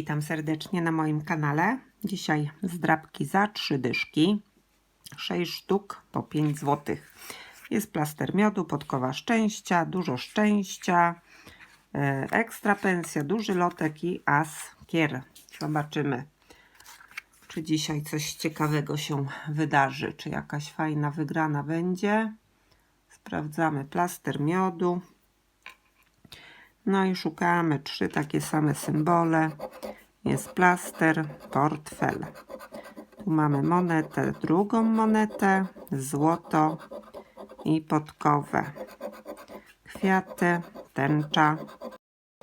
witam serdecznie na moim kanale. Dzisiaj zdrabki za 3 dyszki, 6 sztuk po 5 zł. Jest plaster miodu, podkowa szczęścia, dużo szczęścia, e, ekstra pensja, duży lotek i as kier. Zobaczymy, czy dzisiaj coś ciekawego się wydarzy, czy jakaś fajna wygrana będzie. Sprawdzamy plaster miodu. No i szukamy trzy takie same symbole. Jest plaster, portfel. Tu mamy monetę, drugą monetę, złoto i podkowę. Kwiaty, tęcza,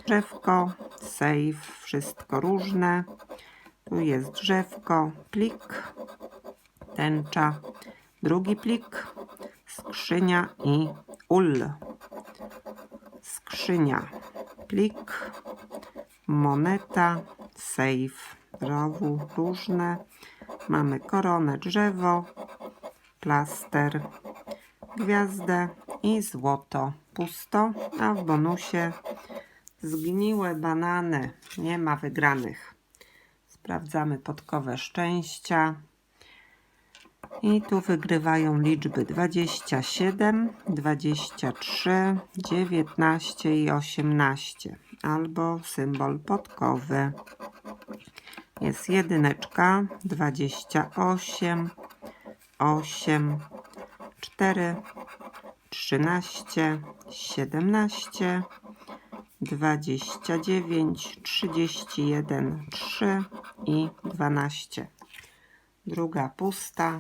drzewko, sejf, wszystko różne. Tu jest drzewko, plik, tęcza, drugi plik, skrzynia i ul. Skrzynia, plik, moneta, sejf, rowu, różne. Mamy koronę, drzewo, plaster, gwiazdę i złoto. Pusto, a w bonusie zgniłe banany. Nie ma wygranych. Sprawdzamy podkowę szczęścia. I tu wygrywają liczby 27, 23, 19 i 18. Albo symbol podkowy. Jest jedyneczka, 28, 8, 4, 13, 17, 29, 31, 3 i 12. Druga pusta.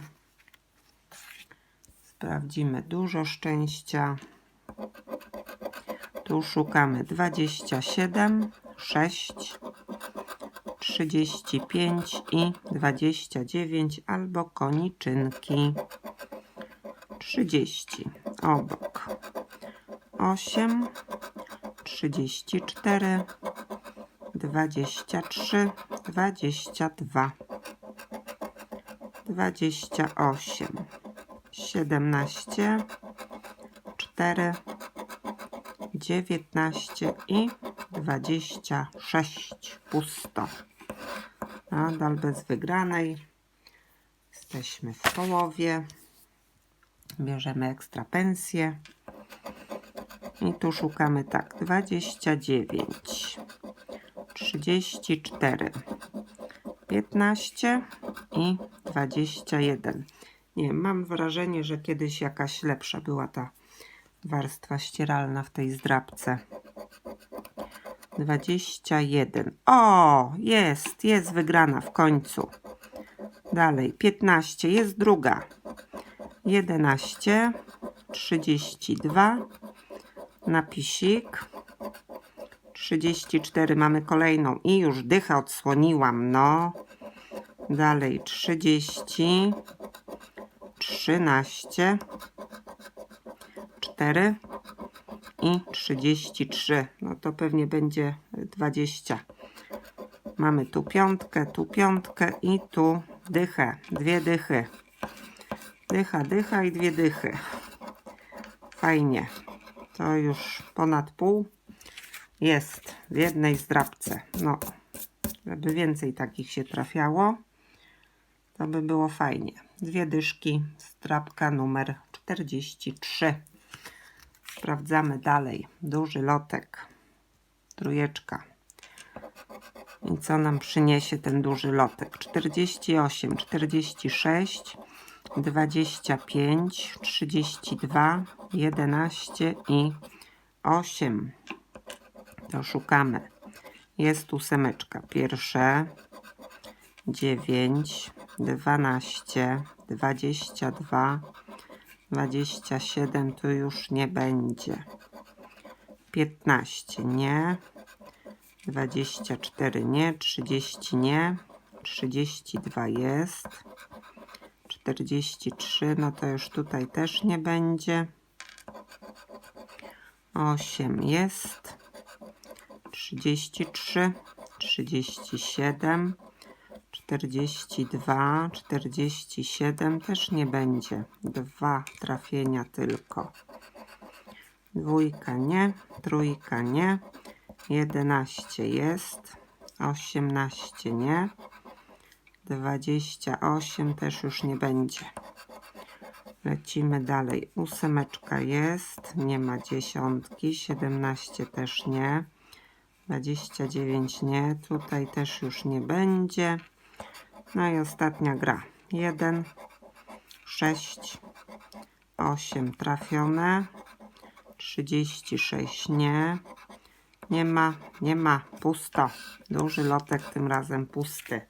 Sprawdzimy dużo szczęścia. Tu szukamy 27, 6, 35 i 29 albo koniczynki. 30 obok. 8, 34, 23, 22, 28, 17, 4, 19 i 26. Pusto. Nadal bez wygranej. Jesteśmy w połowie. Bierzemy ekstra pensję. I tu szukamy tak. 29, 34, 15 i 21. Nie, mam wrażenie, że kiedyś jakaś lepsza była ta warstwa ścieralna w tej zdrabce. 21. O, jest, jest wygrana w końcu. Dalej, 15, jest druga. 11, 32, napisik. 34 mamy kolejną i już dychę odsłoniłam, no. Dalej 30, 13, 4 i 33. No to pewnie będzie 20. Mamy tu piątkę, tu piątkę i tu dychę. Dwie dychy. Dycha, dycha i dwie dychy. Fajnie. To już ponad pół jest w jednej zdrabce. No, żeby więcej takich się trafiało, to by było fajnie. Dwie dyszki, zdrabka numer 43. Sprawdzamy dalej. Duży lotek. Trójeczka. I co nam przyniesie ten duży lotek? 48, 46, 25, 32, 11 i 8. To szukamy. Jest ósemeczka. Pierwsze 9, 12, 22, 27 tu już nie będzie. 15 nie. 24 nie. 30 nie. 32 jest. 43 no to już tutaj też nie będzie. 8 jest. 33, 37, 42, 47 też nie będzie. Dwa trafienia tylko. Dwójka nie, trójka nie, 11 jest, 18 nie. 28 też już nie będzie. Lecimy dalej. Ósemeczka jest, nie ma dziesiątki. 17 też nie. 29 nie. Tutaj też już nie będzie. No i ostatnia gra. 1, 6, 8 trafione. 36 nie. Nie ma, nie ma, pusto. Duży lotek tym razem pusty.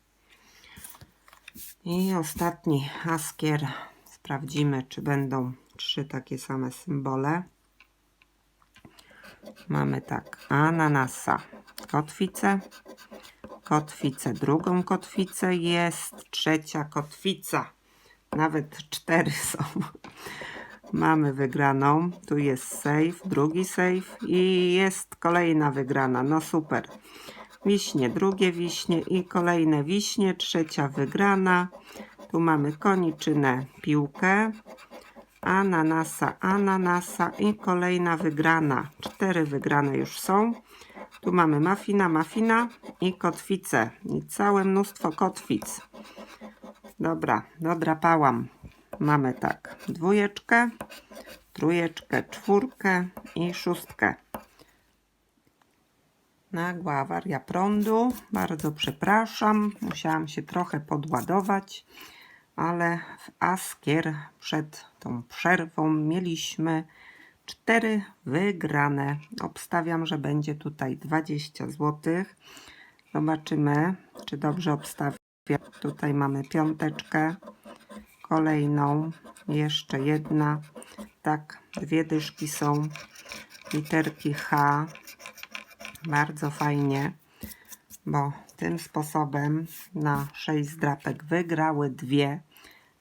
I ostatni askier. Sprawdzimy, czy będą trzy takie same symbole. Mamy tak, ananasa, kotwicę, kotwicę, drugą kotwicę, jest trzecia kotwica. Nawet cztery są. Mamy wygraną, tu jest save, drugi save i jest kolejna wygrana. No super. Wiśnie, drugie wiśnie i kolejne wiśnie, trzecia wygrana. Tu mamy koniczynę, piłkę, ananasa, ananasa i kolejna wygrana. Cztery wygrane już są. Tu mamy mafina, mafina i kotwicę. I całe mnóstwo kotwic. Dobra, dodrapałam. Mamy tak, dwójeczkę, trójeczkę, czwórkę i szóstkę. Nagła awaria prądu. Bardzo przepraszam. Musiałam się trochę podładować, ale w Askier przed tą przerwą mieliśmy cztery wygrane. Obstawiam, że będzie tutaj 20 zł. Zobaczymy, czy dobrze obstawię. Tutaj mamy piąteczkę, kolejną, jeszcze jedna. Tak, dwie dyszki są. Literki H, bardzo fajnie, bo tym sposobem na 6 zdrapek wygrały dwie,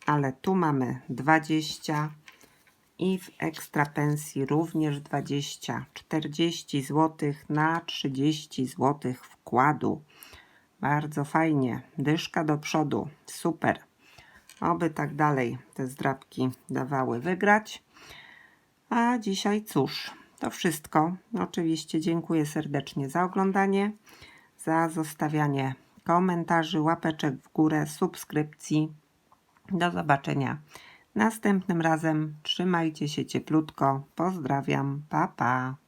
ale tu mamy 20 i w ekstra pensji również 20. 40 zł na 30 zł wkładu. Bardzo fajnie. Dyszka do przodu. Super. Oby tak dalej te zdrapki dawały wygrać. A dzisiaj cóż, to wszystko. Oczywiście dziękuję serdecznie za oglądanie, za zostawianie komentarzy, łapeczek w górę, subskrypcji. Do zobaczenia następnym razem. Trzymajcie się cieplutko. Pozdrawiam. Pa, pa.